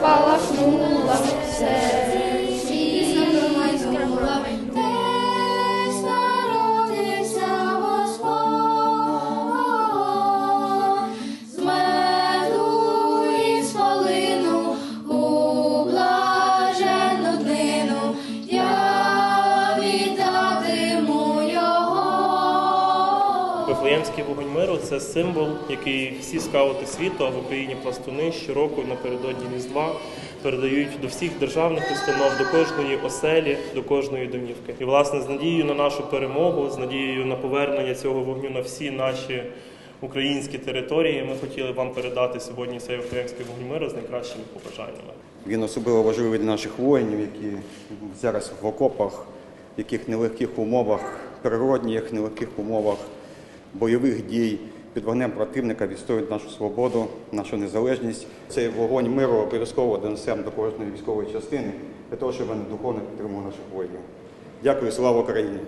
fala numa Вифлеємський вогонь миру це символ, який всі скаути світу, а в Україні пластуни щороку напередодні Різдва передають до всіх державних установ, до кожної оселі, до кожної домівки. І власне з надією на нашу перемогу, з надією на повернення цього вогню на всі наші українські території, ми хотіли вам передати сьогодні цей Вифлеємський вогонь миру з найкращими побажаннями. Він особливо важливий для наших воїнів, які зараз в окопах, в яких нелегких умовах, природних нелегких умовах бойових дій під вогнем противника відстоюють нашу свободу, нашу незалежність. Цей вогонь миру обов'язково донесемо до кожної військової частини для того, щоб вони духовно підтримували наших воїнів. Дякую, слава Україні!